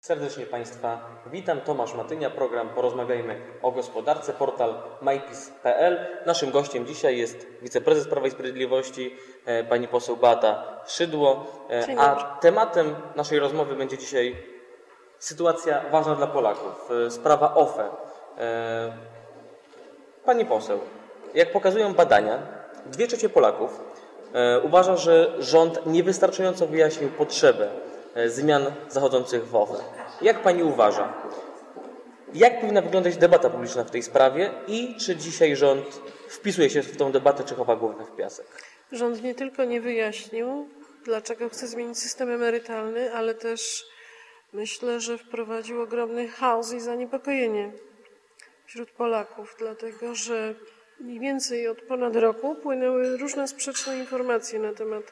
Serdecznie Państwa witam. Tomasz Matynia, program Porozmawiajmy o gospodarce, portal mypis.pl. Naszym gościem dzisiaj jest wiceprezes Prawa i Sprawiedliwości, e, pani poseł Beata Szydło. E, Dzień A tematem naszej rozmowy będzie dzisiaj sytuacja ważna dla Polaków, e, sprawa OFE. E, Pani poseł, jak pokazują badania, dwie trzecie Polaków e, uważa, że rząd niewystarczająco wyjaśnił potrzebę zmian zachodzących w OFE. Jak pani uważa, jak powinna wyglądać debata publiczna w tej sprawie i czy dzisiaj rząd wpisuje się w tą debatę, czy chowa głowę w piasek? Rząd nie tylko nie wyjaśnił, dlaczego chce zmienić system emerytalny, ale też myślę, że wprowadził ogromny chaos i zaniepokojenie wśród Polaków, dlatego że mniej więcej od ponad roku płynęły różne sprzeczne informacje na temat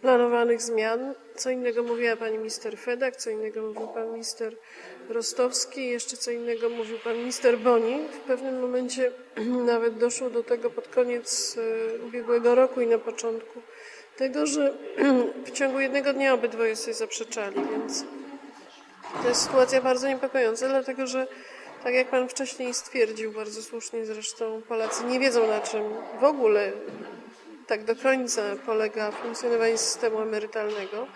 planowanych zmian. Co innego mówiła pani minister Fedak, co innego mówił pan minister Rostowski, jeszcze co innego mówił pan minister Boni. W pewnym momencie nawet doszło do tego pod koniec e, ubiegłego roku i na początku tego, że w ciągu jednego dnia obydwoje sobie zaprzeczali, więc to jest sytuacja bardzo niepokojąca, dlatego że tak jak pan wcześniej stwierdził, bardzo słusznie zresztą, Polacy nie wiedzą na czym w ogóle tak do końca polega funkcjonowanie systemu emerytalnego,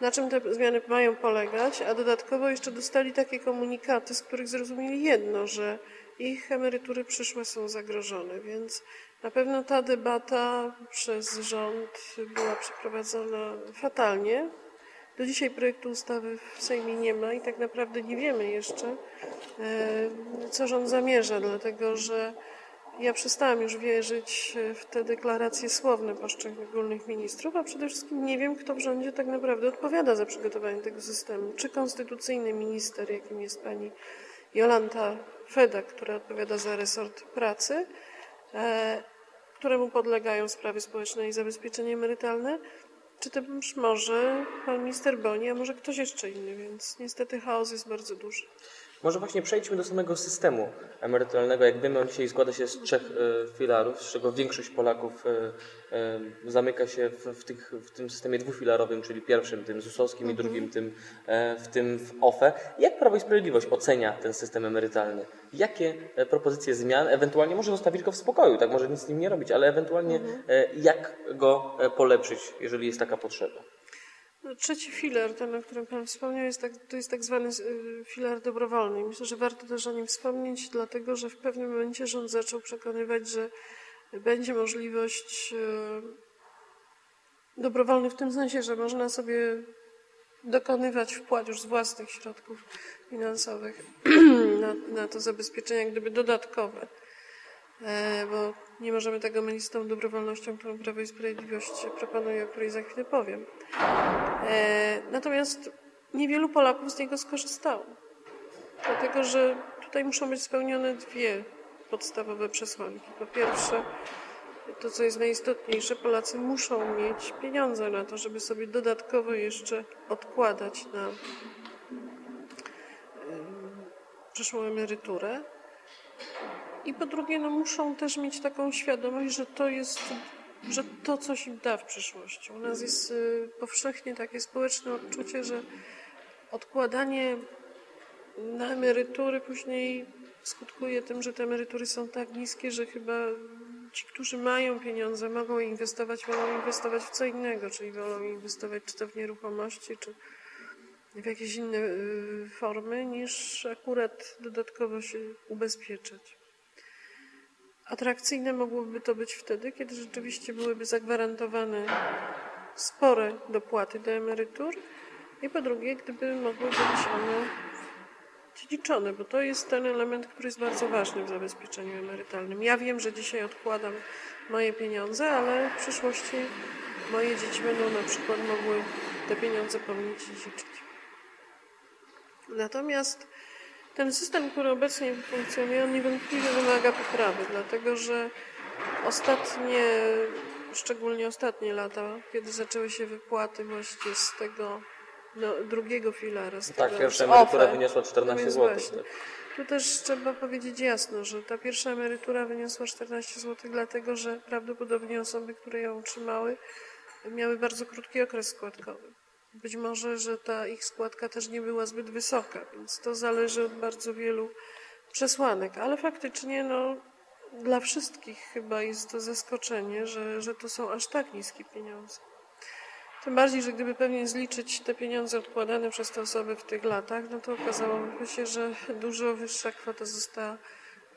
na czym te zmiany mają polegać, a dodatkowo jeszcze dostali takie komunikaty, z których zrozumieli jedno, że ich emerytury przyszłe są zagrożone, więc na pewno ta debata przez rząd była przeprowadzona fatalnie. Do dzisiaj projektu ustawy w Sejmie nie ma i tak naprawdę nie wiemy jeszcze, e, co rząd zamierza, dlatego że ja przestałam już wierzyć w te deklaracje słowne poszczególnych ministrów, a przede wszystkim nie wiem, kto w rządzie tak naprawdę odpowiada za przygotowanie tego systemu. Czy konstytucyjny minister, jakim jest pani Jolanta Fedak, która odpowiada za resort pracy, e, któremu podlegają sprawy społeczne i zabezpieczenie emerytalne, czy też może pan minister Boni, a może ktoś jeszcze inny, więc niestety chaos jest bardzo duży. Może właśnie przejdźmy do samego systemu emerytalnego. Jak wiemy, on dzisiaj składa się z trzech e, filarów, z czego większość Polaków e, e, zamyka się w, w, tych, w tym systemie dwufilarowym, czyli pierwszym, tym ZUS-owskim i drugim, tym, w tym w OFE. Jak Prawo i Sprawiedliwość ocenia ten system emerytalny? Jakie propozycje zmian, ewentualnie może zostawić go w spokoju, tak może nic z nim nie robić, ale ewentualnie e, jak go polepszyć, jeżeli jest taka potrzeba? No, Trzeci filar, ten, o którym Pan wspomniał, jest tak, to jest tak zwany y, filar dobrowolny. Myślę, że warto też o nim wspomnieć, dlatego że w pewnym momencie rząd zaczął przekonywać, że będzie możliwość y, dobrowolny w tym sensie, że można sobie dokonywać wpłat już z własnych środków finansowych na, na to zabezpieczenia, jak gdyby dodatkowe. E, bo nie możemy tego mylić z tą dobrowolnością, którą Prawo i Sprawiedliwość proponuje, o której za chwilę powiem. E, Natomiast niewielu Polaków z niego skorzystało. Dlatego, że tutaj muszą być spełnione dwie podstawowe przesłanki. Po pierwsze, to co jest najistotniejsze, Polacy muszą mieć pieniądze na to, żeby sobie dodatkowo jeszcze odkładać na przyszłą emeryturę. I po drugie, no muszą też mieć taką świadomość, że to jest, że to coś im da w przyszłości. U nas jest y, powszechnie takie społeczne odczucie, że odkładanie na emerytury później skutkuje tym, że te emerytury są tak niskie, że chyba ci, którzy mają pieniądze, mogą je inwestować, wolą inwestować w co innego, czyli wolą inwestować czy to w nieruchomości, czy w jakieś inne y, formy, niż akurat dodatkowo się ubezpieczać. Atrakcyjne mogłoby to być wtedy, kiedy rzeczywiście byłyby zagwarantowane spore dopłaty do emerytur i po drugie, gdyby mogły być one dziedziczone, bo to jest ten element, który jest bardzo ważny w zabezpieczeniu emerytalnym. Ja wiem, że dzisiaj odkładam moje pieniądze, ale w przyszłości moje dzieci będą na przykład mogły te pieniądze po mnie dziedziczyć. Natomiast ten system, który obecnie funkcjonuje, on niewątpliwie wymaga poprawy, dlatego że ostatnie, szczególnie ostatnie lata, kiedy zaczęły się wypłaty właśnie z tego no, drugiego filara, z Tak, tego, pierwsza emerytura OFE, wyniosła no 14 więc zł. Tu też trzeba powiedzieć jasno, że ta pierwsza emerytura wyniosła 14 zł, dlatego że prawdopodobnie osoby, które ją otrzymały, miały bardzo krótki okres składkowy. Być może, że ta ich składka też nie była zbyt wysoka, więc to zależy od bardzo wielu przesłanek, ale faktycznie no, dla wszystkich chyba jest to zaskoczenie, że, że to są aż tak niskie pieniądze. Tym bardziej, że gdyby pewnie zliczyć te pieniądze odkładane przez te osoby w tych latach, no to okazałoby się, że dużo wyższa kwota została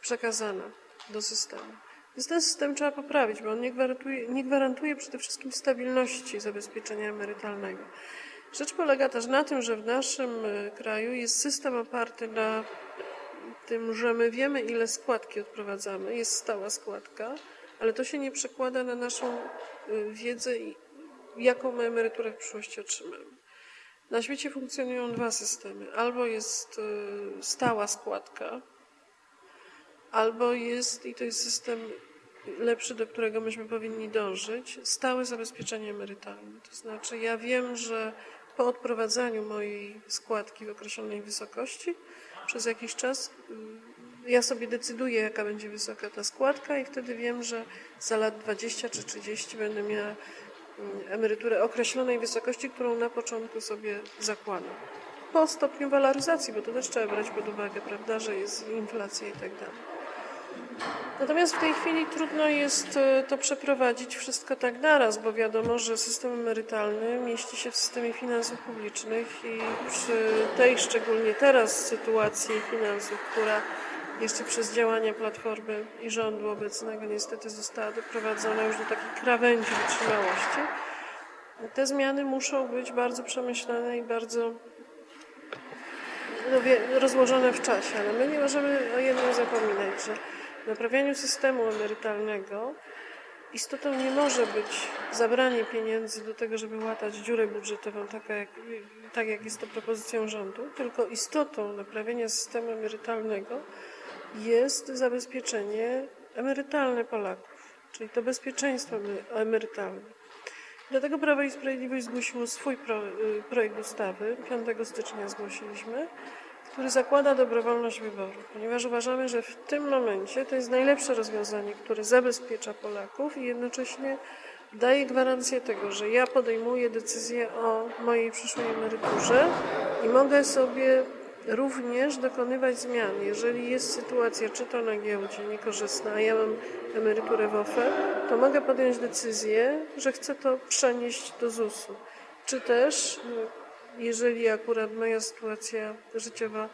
przekazana do systemu. Więc ten system trzeba poprawić, bo on nie gwarantuje, nie gwarantuje przede wszystkim stabilności zabezpieczenia emerytalnego. Rzecz polega też na tym, że w naszym e, kraju jest system oparty na tym, że my wiemy, ile składki odprowadzamy, jest stała składka, ale to się nie przekłada na naszą y, wiedzę, jaką my emeryturę w przyszłości otrzymamy. Na świecie funkcjonują dwa systemy. Albo jest y, stała składka, albo jest, i to jest system lepszy, do którego myśmy powinni dążyć, stałe zabezpieczenie emerytalne. To znaczy, ja wiem, że po odprowadzaniu mojej składki w określonej wysokości przez jakiś czas y, ja sobie decyduję, jaka będzie wysoka ta składka i wtedy wiem, że za lat 20 czy 30 będę miała mm, emeryturę określonej wysokości, którą na początku sobie zakładam. Po stopniu waloryzacji, bo to też trzeba brać pod uwagę, prawda, że jest inflacja i tak dalej. Natomiast w tej chwili trudno jest e, to przeprowadzić wszystko tak naraz, bo wiadomo, że system emerytalny mieści się w systemie finansów publicznych i przy tej szczególnie teraz sytuacji finansów, która jeszcze przez działania Platformy i rządu obecnego niestety została doprowadzona już do takiej krawędzi wytrzymałości, te zmiany muszą być bardzo przemyślane i bardzo no, rozłożone w czasie, ale my nie możemy o jednym zapominać, że naprawianiu systemu emerytalnego istotą nie może być zabranie pieniędzy do tego, żeby łatać dziurę budżetową, jak, tak jak jest to propozycją rządu, tylko istotą naprawienia systemu emerytalnego jest zabezpieczenie emerytalne Polaków, czyli to bezpieczeństwo emery- emerytalne. Dlatego Prawo i Sprawiedliwość zgłosiło swój y, projekt ustawy, 5 stycznia zgłosiliśmy, który zakłada dobrowolność wyboru, ponieważ uważamy, że w tym momencie to jest najlepsze rozwiązanie, które zabezpiecza Polaków i jednocześnie daje gwarancję tego, że ja podejmuję decyzję o mojej przyszłej emeryturze i mogę sobie również dokonywać zmian. Jeżeli jest sytuacja, czy to na giełdzie niekorzystna, a ja mam emeryturę w OFE, to mogę podjąć decyzję, że chcę to przenieść do ZUS-u. Czy też, y, jeżeli akurat moja sytuacja życiowa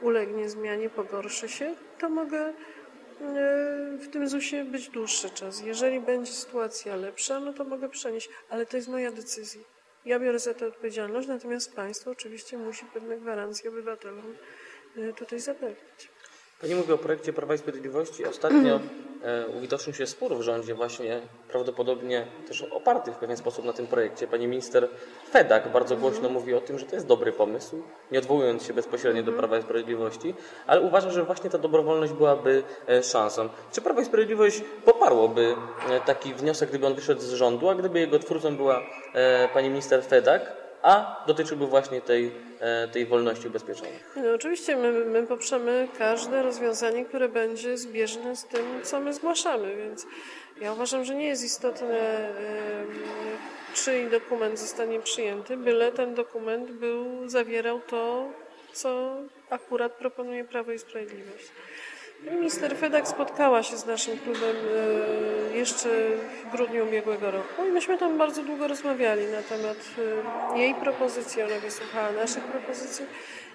ulegnie zmianie, pogorszy się, to mogę y, w tym ZUS-ie być dłuższy czas. Jeżeli będzie sytuacja lepsza, no to mogę przenieść, ale to jest moja decyzja. Ja biorę za to odpowiedzialność, natomiast państwo oczywiście musi pewne gwarancje obywatelom y, tutaj zapewnić. Pani mówi o projekcie Prawa i Sprawiedliwości. Ostatnio e, uwidocznił się spór w rządzie właśnie prawdopodobnie też oparty w pewien sposób na tym projekcie. Pani minister Fedak bardzo głośno mówi o tym, że to jest dobry pomysł, nie odwołując się bezpośrednio do Prawa i Sprawiedliwości, ale uważa, że właśnie ta dobrowolność byłaby e, szansą. Czy Prawo i Sprawiedliwość poparłoby e, taki wniosek, gdyby on wyszedł z rządu, a gdyby jego twórcą była e, pani minister Fedak, a dotyczyłby właśnie tej, e, tej wolności ubezpieczenia? No, oczywiście my, my poprzemy każde rozwiązanie, które będzie zbieżne z tym, co my zgłaszamy, więc ja uważam, że nie jest istotne, em, czyj dokument zostanie przyjęty, byle ten dokument był, zawierał to, co akurat proponuje Prawo i Sprawiedliwość. Minister Fedak spotkała się z naszym klubem e, jeszcze w grudniu ubiegłego roku i myśmy tam bardzo długo rozmawiali na temat e, jej propozycji, ona wysłuchała naszych propozycji.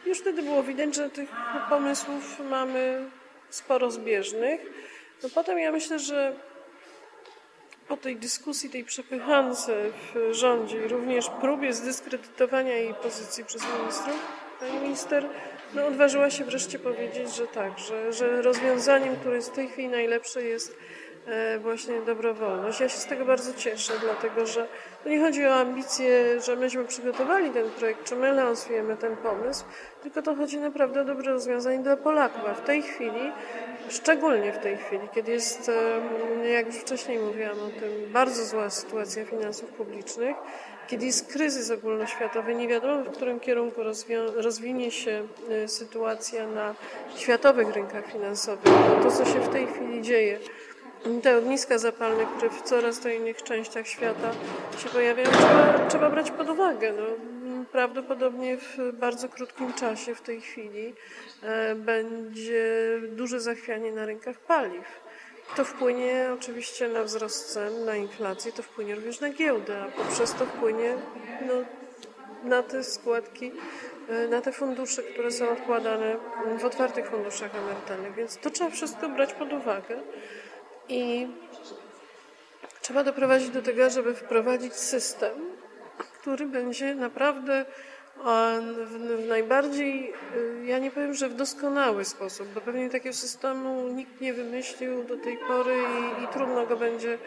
Już wtedy było widać, że tych pomysłów mamy sporo zbieżnych. No potem ja myślę, że po tej dyskusji, tej przepychance w rządzie i również próbie zdyskredytowania jej pozycji przez ministrów, pani minister no, odważyła się wreszcie powiedzieć, że tak, że, że rozwiązaniem, które jest w tej chwili najlepsze jest e, właśnie dobrowolność. Ja się z tego bardzo cieszę, dlatego że to nie chodzi o ambicje, że myśmy przygotowali ten projekt, czy my lansujemy ten pomysł, tylko to chodzi naprawdę o dobre rozwiązanie dla Polaków, a w tej chwili, szczególnie w tej chwili, kiedy jest, jak już wcześniej mówiłam o tym, bardzo zła sytuacja finansów publicznych, kiedy jest kryzys ogólnoświatowy, nie wiadomo w którym kierunku rozwinie się y, sytuacja na światowych rynkach finansowych, to, to co się w tej chwili dzieje, te ogniska zapalne, które w coraz to innych częściach świata się pojawiają, trzeba, trzeba brać pod uwagę. No, prawdopodobnie w bardzo krótkim czasie w tej chwili e, będzie duże zachwianie na rynkach paliw. To wpłynie oczywiście na wzrost cen, na inflację, to wpłynie również na giełdę, a poprzez to wpłynie no, na te składki, e, na te fundusze, które są odkładane w otwartych funduszach emerytalnych. Więc to trzeba wszystko brać pod uwagę i trzeba doprowadzić do tego, żeby wprowadzić system, który będzie naprawdę w, najbardziej, e, ja nie powiem, że w doskonały sposób, bo pewnie takiego systemu nikt nie wymyślił do tej pory i, i trudno go będzie e,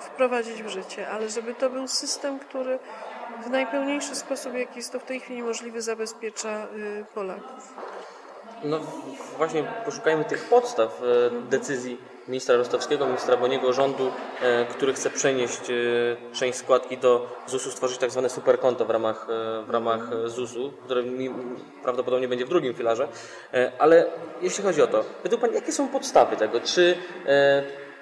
wprowadzić w życie, ale żeby to był system, który w najpełniejszy sposób, jaki jest to w tej chwili możliwy, zabezpiecza e, Polaków. No właśnie poszukajmy tych podstaw e, decyzji ministra Rostowskiego, ministra Boniego, rządu, e, który chce przenieść e, część składki do ZUS-u, stworzyć tak zwane superkonto w ramach, w ramach ZUS-u, które prawdopodobnie będzie w drugim filarze. Ale jeśli chodzi o to, według Pani, jakie są podstawy tego? Czy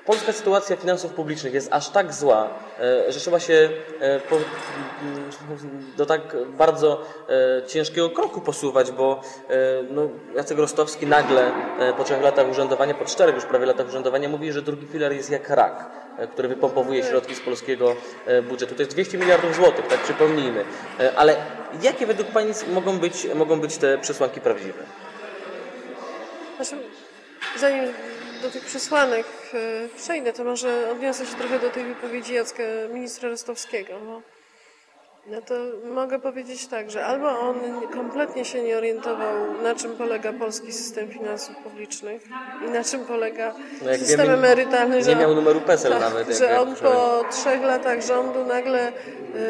polska sytuacja finansów publicznych jest aż tak zła, e, że trzeba się e, do tak bardzo e, ciężkiego kroku posuwać, bo no, Jacek Rostowski nagle po trzech latach urzędowania, po czterech już prawie latach urzędowania mówi, że drugi filar jest jak rak, który wypompowuje środki z polskiego budżetu. To jest 200 miliardów złotych, tak przypomnijmy. Ale jakie według Pani mogą być, mogą być te przesłanki prawdziwe? Zanim do tych przesłanek e, przejdę, to może odniosę się trochę do tej wypowiedzi Jacka, ministra Rostowskiego. Bo no to mogę powiedzieć tak, że albo on kompletnie się nie orientował, na czym polega polski system finansów publicznych i na czym polega No system wiemy, emerytalny, nie że miał numeru PESEL tak, nawet, że on po trzech latach rządu nagle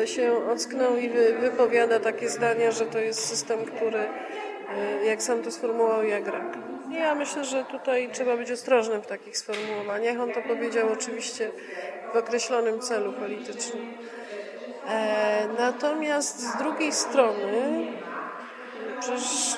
e, się ocknął i wy, wypowiada takie zdania, że to jest system, który, e, jak sam to sformułował, jak rak. Ja myślę, że tutaj trzeba być ostrożnym w takich sformułowaniach. On to powiedział oczywiście w określonym celu politycznym. E, natomiast z drugiej strony, przecież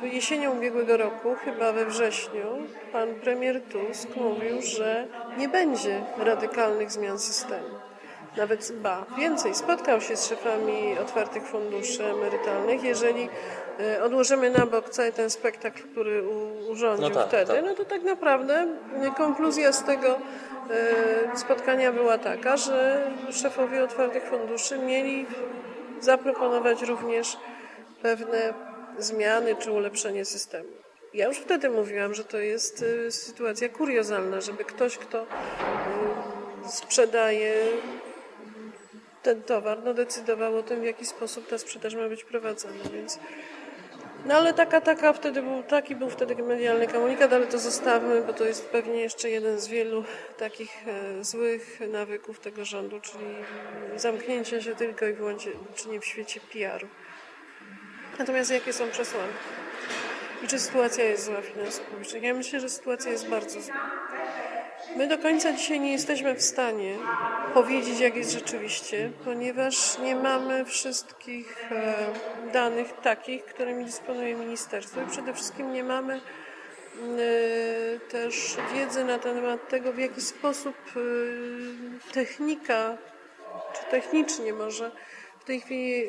w jesienią ubiegłego roku, chyba we wrześniu, pan premier Tusk mówił, że nie będzie radykalnych zmian systemu. Nawet ba, więcej, spotkał się z szefami otwartych funduszy emerytalnych. Jeżeli e, odłożymy na bok cały ten spektakl, który urządził No tak, wtedy, tak. no to tak naprawdę e, konkluzja z tego e, spotkania była taka, że szefowie otwartych funduszy mieli zaproponować również pewne zmiany czy ulepszenie systemu. Ja już wtedy mówiłam, że to jest sytuacja kuriozalna, żeby ktoś, kto sprzedaje ten towar, no decydował o tym, w jaki sposób ta sprzedaż ma być prowadzona, więc... No ale taka, taka wtedy był, taki był wtedy medialny komunikat, ale to zostawmy, bo to jest pewnie jeszcze jeden z wielu takich e, złych nawyków tego rządu, czyli zamknięcie się tylko i wyłącznie w świecie PR-u. Natomiast jakie są przesłanki? I czy sytuacja jest zła publicznych? Ja myślę, że sytuacja jest bardzo zła. My do końca dzisiaj nie jesteśmy w stanie powiedzieć, jak jest rzeczywiście, ponieważ nie mamy wszystkich e, danych takich, którymi dysponuje ministerstwo i przede wszystkim nie mamy e, też wiedzy na temat tego, w jaki sposób e, technika, czy technicznie może w tej chwili,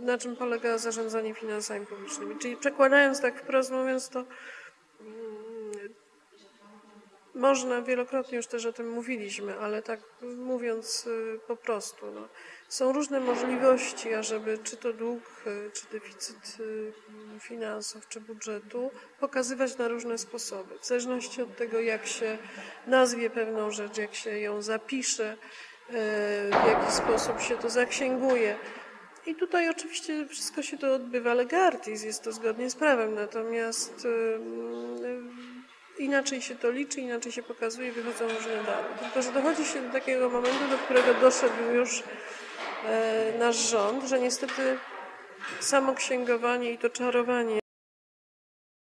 na czym polega zarządzanie finansami publicznymi. Czyli przekładając tak wprost mówiąc, to można, wielokrotnie już też o tym mówiliśmy, ale tak mówiąc y, po prostu, no, są różne możliwości, ażeby czy to dług, y, czy deficyt y, finansów, czy budżetu pokazywać na różne sposoby. W zależności od tego, jak się nazwie pewną rzecz, jak się ją zapisze, w jaki sposób się to zaksięguje. I tutaj oczywiście wszystko się to odbywa lega artis, jest to zgodnie z prawem, natomiast inaczej się to liczy, inaczej się pokazuje, wychodzą różne dane. Tylko, że dochodzi się do takiego momentu, do którego doszedł już e, nasz rząd, że niestety samo księgowanie i to czarowanie